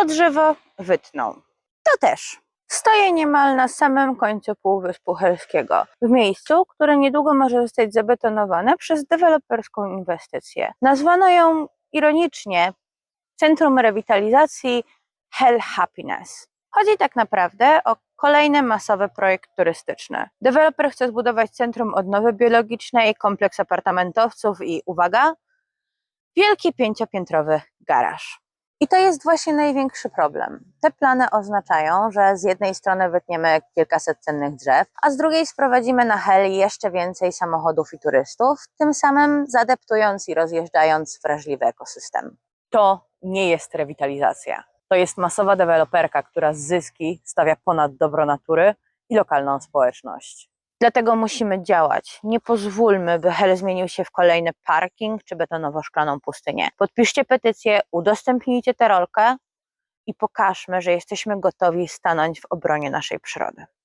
To drzewo wytną. To też. Stoję niemal na samym końcu Półwyspu Helskiego, w miejscu, które niedługo może zostać zabetonowane przez deweloperską inwestycję. Nazwano ją ironicznie Centrum Rewitalizacji Hell Happiness. Chodzi tak naprawdę o kolejny masowy projekt turystyczny. Deweloper chce zbudować centrum odnowy biologicznej, kompleks apartamentowców i uwaga, wielki pięciopiętrowy garaż. I to jest właśnie największy problem. Te plany oznaczają, że z jednej strony wytniemy kilkaset cennych drzew, a z drugiej sprowadzimy na heli jeszcze więcej samochodów i turystów, tym samym zadeptując i rozjeżdżając wrażliwy ekosystem. To nie jest rewitalizacja. To jest masowa deweloperka, która zyski stawia ponad dobro natury i lokalną społeczność. Dlatego musimy działać. Nie pozwólmy, by Hel zmienił się w kolejny parking czy betonowo-szklaną pustynię. Podpiszcie petycję, udostępnijcie tę rolkę i pokażmy, że jesteśmy gotowi stanąć w obronie naszej przyrody.